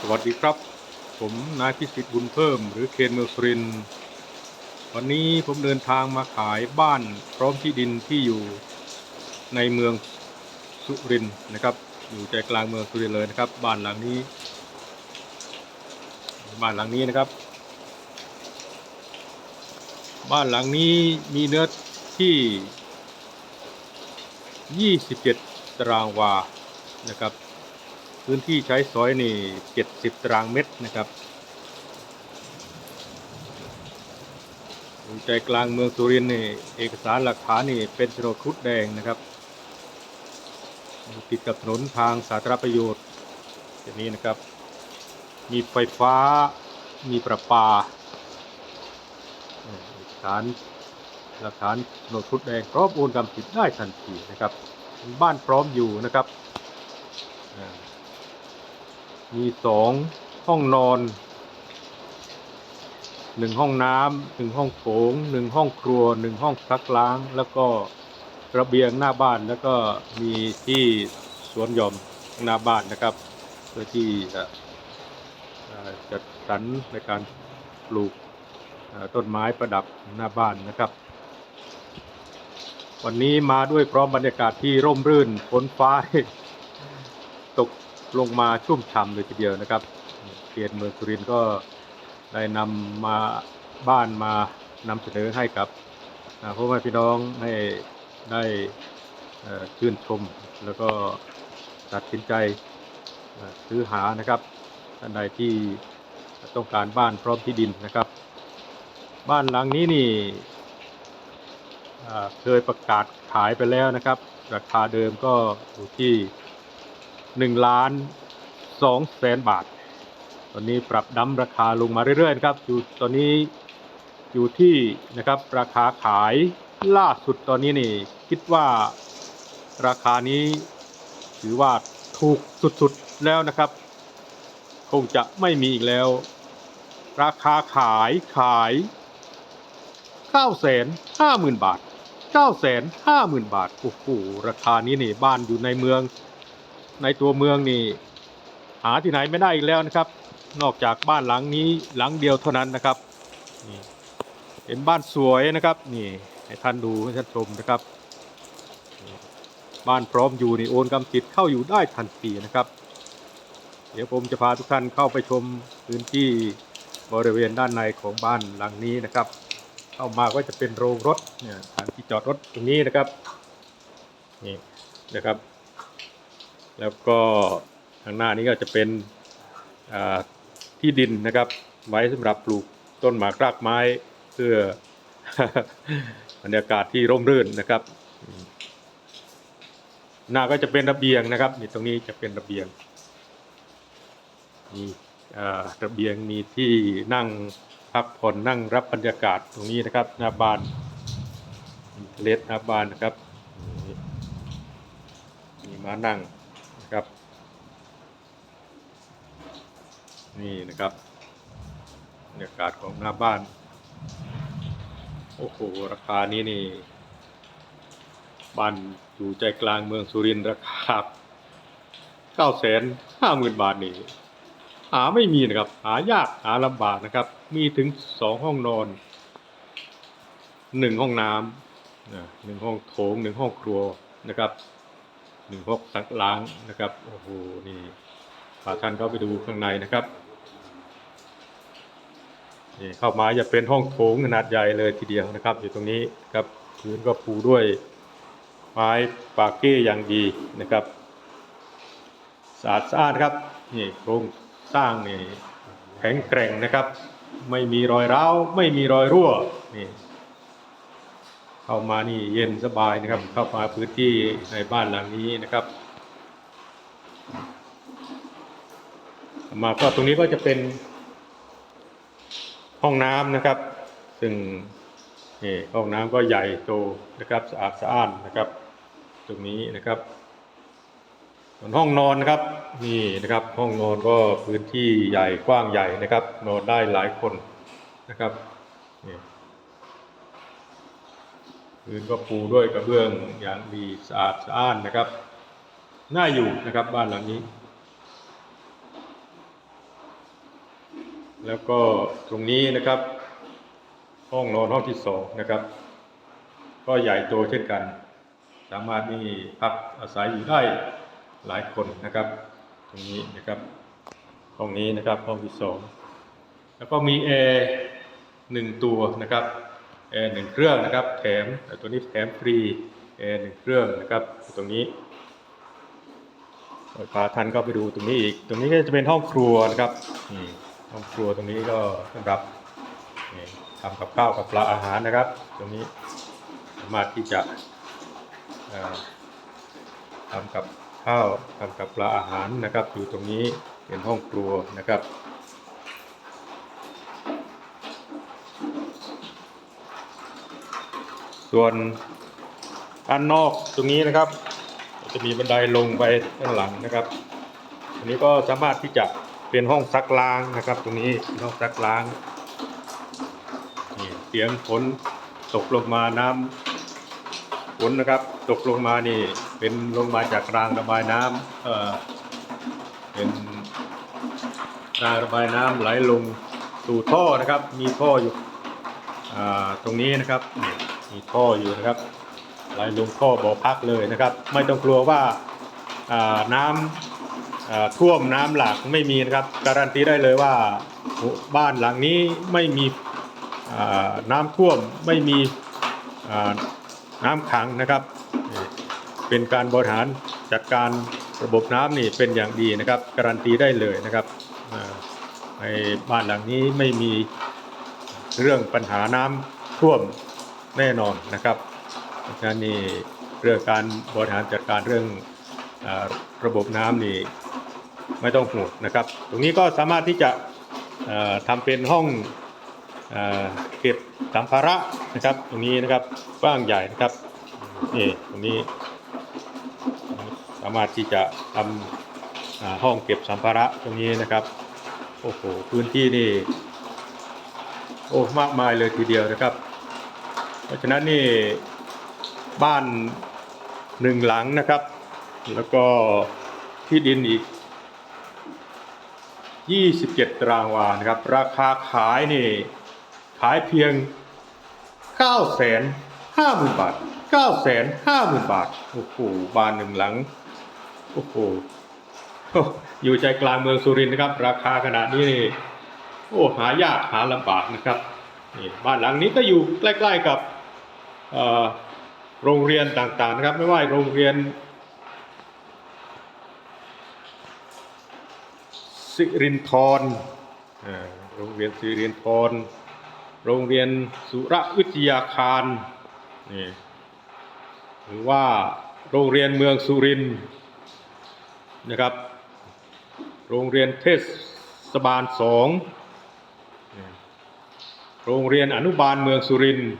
สวัสดีครับ ผมนายพิสิทธิ์บุญเพิ่ม หรือเคนเมืองสุรินวันนี้ผมเดินทางมาขายบ้านพร้อมที่ดินที่อยู่ในเมืองสุรินนะครับ อยู่ใจกลางเมืองสุรินเลยนะครับ บ้านหลังนี้ บ้านหลังนี้นะครับ บ้านหลังนี้มีเนื้อที่ 27 ตารางวานะครับ พื้นที่ใช้สอยนี่70ตารางเมตรนะครับใจกลางเมืองสุรินทร์นี่เอกสารหลักฐานนี่เป็นโฉนดครุฑแดงนะครับติดกับถนนทางสาธารณประโยชน์อย่างนี้นะครับ มีไฟฟ้ามีประปาเอกสารหลักฐานโฉนดครุฑแดงพร้อมโอนกรรมสิทธิ์ได้ทันทีนะครับ บ้านพร้อมอยู่นะครับ มีสองห้องนอนหนึ่งห้องน้ำหนึ่งห้องโถงหนึ่งห้องครัวหนึ่งห้องซักล้าง แล้วก็ระเบียงหน้าบ้านแล้วก็มีที่สวนหย่อมหน้าบ้านนะครับเพื่อที่จะจัดสรรในการปลูกต้นไม้ประดับหน้าบ้านนะครับ วันนี้มาด้วยพร้อมบรรยากาศที่ร่มรื่นฝนฟ้า ลงมาชุ่มฉ่ำเลยทีเดียวนะครับเขตเมืองสุรินทร์ก็ได้นำมาบ้านมานำเสนอให้กับพ่อแม่พี่น้องให้ได้ชื่นชม แล้วก็ตัดสินใจซื้อหานะครับท่านใดที่ต้องการบ้านพร้อมที่ดินนะครับ บ้านหลังนี้นี่เคยประกาศขายไปแล้วนะครับ ราคาเดิมก็อยู่ที่ หนึ่งล้านสองแสนบาท ตอนนี้ปรับดั้มราคาลงมาเรื่อยๆนะครับอยู่ตอนนี้อยู่ที่นะครับราคาขายล่าสุดตอนนี้นี่คิดว่าราคานี้ถือว่าถูกสุดๆแล้วนะครับ คงจะไม่มีอีกแล้ว ราคาขายขาย9 5 0 0 0 0 บาท 9 5 0 0 0 0 บาท โอ้โห ราคานี้นี่บ้านอยู่ในเมือง ในตัวเมืองนี่หาที่ไหนไม่ได้อีกแล้วนะครับ นอกจากบ้านหลังนี้หลังเดียวเท่านั้นนะครับนี่เห็นบ้านสวยนะครับนี่ให้ท่านดูให้ท่านชมนะครับ บ้านพร้อมอยู่นี่โอนกรรมสิทธิ์เข้าอยู่ได้ทันทีนะครับ เดี๋ยวผมจะพาทุกท่านเข้าไปชมพื้นที่บริเวณด้านในของบ้านหลังนี้นะครับ เข้ามาก็จะเป็นโรงรถเนี่ยสถานที่จอดรถตรงนี้นะครับนี่นะครับ แล้วก็ทางหน้านี้ก็จะเป็นที่ดินนะครับ ไว้สำหรับปลูกต้นหมากรากไม้เพื่อบรรยากาศที่ร่มรื่นนะครับ หน้าก็จะเป็นระเบียงนะครับนี่ตรงนี้จะเป็นระเบียงมีระเบียงมีที่นั่งพักผ่อนนั่งรับบรรยากาศตรงนี้นะครับหน้าบ้านเลสหน้าบ้านนะครับนี่มีมานั่ง นะครับ นี่นะครับบรรยากาศของหน้าบ้าน โอ้โห ราคานี้นี่ บ้านอยู่ใจกลางเมืองสุรินทร์ราคาเก้าแสนห้าหมื่นบาทนี่หาไม่มีนะครับ หายากหาลำบากนะครับ มีถึงสองห้องนอนหนึ่งห้องน้ำหนึ่งห้องโถงหนึ่งห้องครัวนะครับหนึ่งหกสักล้างนะครับโอ้โหนี่พาท่านเข้าไปดูข้างในนะครับ นี่เข้ามาจะเป็นห้องโถงขนาดใหญ่เลยทีเดียวนะครับ อยู่ตรงนี้ครับพื้นก็ปูด้วยไม้ปาเก้อย่างดีนะครับสะอาดสะอาดครับนี่โครงสร้างนี่แข็งแกร่งนะครับ ไม่มีรอยร้าวไม่มีรอยรั่วนี่เข้ามานี่เย็นสบายนะครับ เข้ามาพื้นที่ในบ้านหลังนี้นะครับ มาก็ตรงนี้ก็จะเป็น ห้องน้ำนะครับ ซึ่งนี่ห้องน้ำก็ใหญ่โตนะครับสะอาดสะอ้านนะครับ ตรงนี้นะครับส่วนห้องนอนนะครับนี่นะครับ ห้องนอนก็พื้นที่ใหญ่กว้างใหญ่นะครับ นอนได้หลายคนนะครับนี่พื้นก็ปูด้วยกระเบื้องอย่างดีสะอาดสะอ้านนะครับ น่าอยู่นะครับบ้านหลังนี้ แล้วก็ตรงนี้นะครับ ห้องนอนห้องที่สองนะครับ ก็ใหญ่โตเช่นกัน สามารถนี่พักอาศัยอยู่ได้หลายคนนะครับ ตรงนี้นะครับ ห้องนี้นะครับห้องที่สองแล้วก็มีแอร์หนึ่งตัวนะครับแอร์หนึ่งเครื่องนะครับ แถมตัวนี้แถมฟรีแอร์หนึ่งเครื่องนะครับ ตรงนี้พาท่านก็ไปดูตรงนี้อีก ตรงนี้ก็จะเป็นห้องครัวนะครับนี่ ห้องครัวตรงนี้ก็สำหรับนี่ทำกับข้าวกับปลาอาหารนะครับ ตรงนี้สามารถที่จะทำกับข้าวทำกับปลาอาหารนะครับ อยู่ตรงนี้เป็นห้องครัวนะครับส่วนด้านนอกตรงนี้นะครับ จะมีบันไดลงไปข้างหลังนะครับอันนี้ก็สามารถที่จะ เป็นห้องซักล้างนะครับ ตรงนี้ห้องซักล้างนี่เสียงฝนตกลงมาน้ำฝนนะครับ ตกลงมานี่ เป็นลงมาจากรางระบายน้ำเออเป็นรางระบายน้ำไหลลงสู่ท่อนะครับ มีท่ออยู่อ่าตรงนี้นะครับมีท่ออยู่นะครับไหลลงท่อบ่อพักเลยนะครับ ไม่ต้องกลัวว่าน้ำอ่า ท่วมน้ำหลากไม่มีนะครับ การันตีได้เลยว่าบ้านหลังนี้ไม่มีน้ำท่วมไม่มีน้ำขังนะครับ เป็นการบริหารจัดการระบบน้ำนี่เป็นอย่างดีนะครับ การันตีได้เลยนะครับในบ้านหลังนี้ไม่มีเรื่องปัญหาน้ำท่วมแน่นอนนะครับเพราะฉะนั้นนี่เรื่องการบริหารจัดการเรื่องอระบบน้ำนี่ ไม่ต้องห่วงนะครับ ตรงนี้ก็สามารถที่จะเอ่อทำเป็นห้องอ่าเก็บสัมภาระนะครับ ตรงนี้นะครับกว้างใหญ่นะครับนี่ตรงนี้สามารถที่จะทำอ่าห้องเก็บสัมภาระตรงนี้นะครับโอ้โหพื้นที่นี่โอ้มากมายเลยทีเดียวนะครับ เพราะฉะนั้นนี่บ้านหนึ่งหลังนะครับ แล้วก็ที่ดินอีก 27 ตารางวานะครับ ราคาขายนี่ขายเพียง 9 5 0 0 0 0 บาท 9 5 0 0 0 0 บาท โอ้โห บ้านหนึ่งหลัง โอ้โห อยู่ใจกลางเมืองสุรินทร์นะครับ ราคาขนาดนี้นี่ โอ้ หายากหาลำบากนะครับนี่บ้านหลังนี้ก็อยู่ใกล้ ๆกับโรงเรียนต่างๆนะครับ ไม่ว่าโรงเรียน สิรินทรโรงเรียนสิรินทร โรงเรียนสุรวิทยาคารนี่หรือว่าโรงเรียนเมืองสุรินทร์นะครับ โรงเรียนเทศบาลสองโรงเรียนอนุบาลเมืองสุรินทร์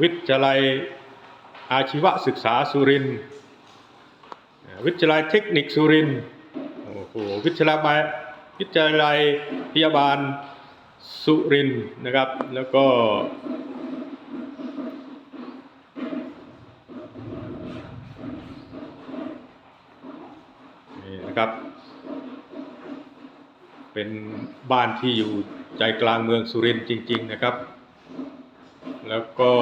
วิทยาลัยอาชีวศึกษาสุรินทร์วิทยาลัยเทคนิคสุรินทร์ โหวิทยาลัยวิทยาลัยพยาบาลสุรินนะครับ แล้วก็ นี่นะครับ เป็นบ้านที่อยู่ใจกลางเมืองสุรินทร์จริง ๆ นะครับ แล้วก็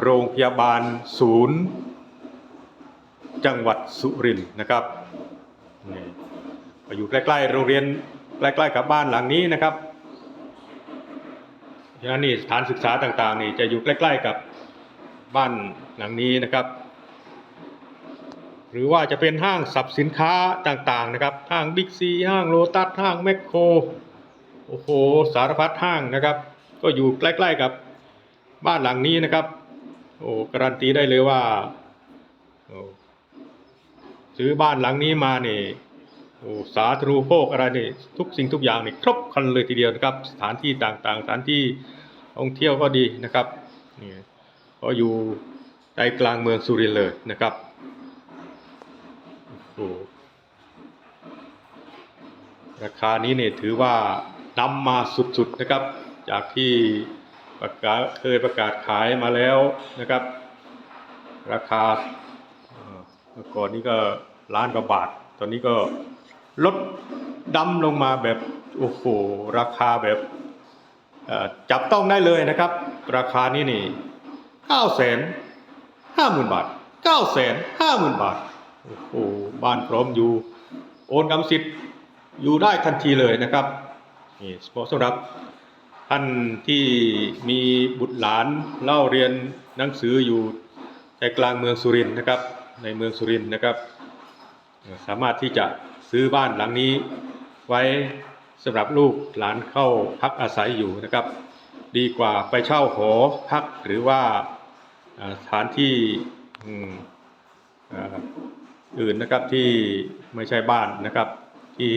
โรงพยาบาลศูนย์ จังหวัดสุรินทร์นะครับ อยู่ใกล้ๆโรงเรียนใกล้ๆกับบ้านหลังนี้นะครับฉะนั้นนี่สถานศึกษาต่างๆนี่จะอยู่ใกล้ ๆกับบ้านหลังนี้นะครับ หรือว่าจะเป็นห้างสรรพสินค้าต่างๆนะครับ ห้างบิ๊กซีห้างโลตัสห้างแมคโครโอ้โหสารพัดห้างนะครับ ก็อยู่ใกล้ๆกับบ้านหลังนี้นะครับ โอ้การันตีได้เลยว่าซื้อบ้านหลังนี้มาเนี่ย สาธรูโภคอะไรนี่ทุกสิ่งทุกอย่างนี่ครบครันเลยทีเดียวนะครับ สถานที่ต่างๆ สถานที่ท่องเที่ยวก็ดีนะครับนี่ก็อยู่ใจกลางเมืองสุรินทร์เลยนะครับโอ้ราคานี้เนี่ยถือว่านำมาสุดๆนะครับ จากที่ประกาศเคยประกาศขายมาแล้วนะครับ ราคาเมื่อก่อนนี้ก็ล้านกว่าบาท ตอนนี้ก็ ลดดำลงมาแบบโอ้โหราคาแบบจับต้องได้เลยนะครับ ราคานี้นี่เก้าแสนห้าหมื่นบาทเก้าแสนห้าหมื่นบาทโอ้โหบ้านพร้อมอยู่ โอนกรรมสิทธิ์อยู่ได้ทันทีเลยนะครับนี่เหมาะสำหรับท่านที่มีบุตรหลานเล่าเรียนหนังสืออยู่ใจกลางเมืองสุรินทร์นะครับ ในเมืองสุรินทร์นะครับ สามารถที่จะ ซื้อบ้านหลังนี้ ไว้สำหรับลูกหลานเข้าพักอาศัยอยู่นะครับ ดีกว่าไปเช่าหอพักหรือว่าสถานที่อื่นนะครับที่ไม่ใช่บ้านนะครับ ที่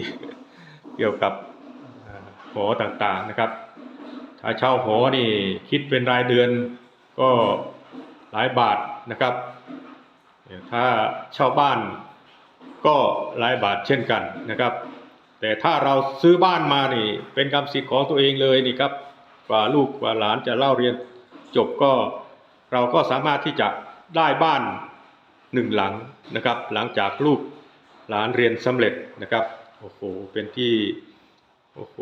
เกี่ยวกับหอต่างๆนะครับ ถ้าเช่าหอนี่คิดเป็นรายเดือนก็หลายบาทนะครับ ถ้าเช่าบ้าน ก็หลายบาทเช่นกันนะครับ แต่ถ้าเราซื้อบ้านมานี่ เป็นกรรมสิทธิ์ของตัวเองเลยนี่ครับกว่าลูกกว่าหลานจะเล่าเรียนจบก็เราก็สามารถที่จะได้บ้านหนึ่งหลังนะครับ หลังจากลูกหลานเรียนสำเร็จนะครับโอ้โหเป็นที่โอ้โห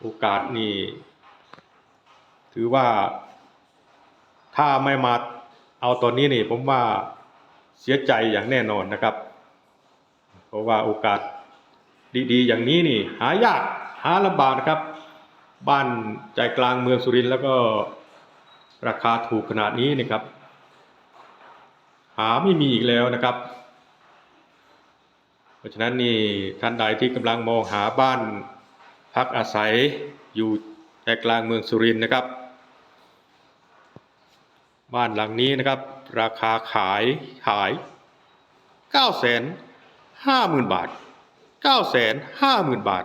โอกาสนี่ถือว่าถ้าไม่มาเอาตอนนี้นี่ผมว่าเสียใจอย่างแน่นอนนะครับ ราะว่าโอกาสดีๆ อย่างนี้นี่ หายากหาลำบากนะครับ บ้านใจกลางเมืองสุรินทร์แล้วก็ราคาถูกขนาดนี้นะครับ หาไม่มีอีกแล้วนะครับ เพราะฉะนั้นนี่ท่านใดที่กำลังมองหาบ้านพักอาศัยอยู่ใจกลางเมืองสุรินทร์นะครับ บ้านหลังนี้นะครับ ราคาขายขาย9 5 0 0 0 0บาท9 5 0 0 0 0บาท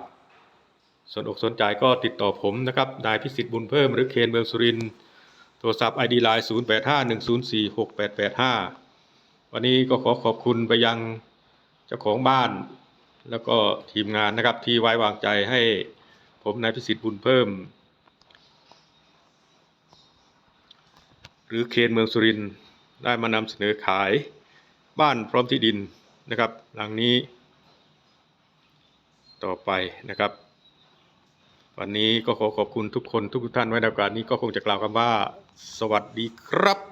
สนอกสนใจก็ติดต่อผมนะครับ นายพิสิทธิ์บุญเพิ่มหรือเคนเมืองสุรินทร์โทรศัพท์ ID Line 0851046885วันนี้ก็ขอขอบคุณไปยังเจ้าของบ้าน แล้วก็ทีมงานนะครับที่ไว้วางใจให้ผมนายพิสิทธิ์บุญเพิ่ม หรือเคนเมืองสุรินทร์ได้มานำเสนอขายบ้านพร้อมที่ดิน นะครับหลังนี้ ต่อไปนะครับ วันนี้ก็ขอขอบคุณทุกคนทุกท่านไว้ในโอกาสนี้ก็คงจะกล่าวคำว่า สวัสดีครับ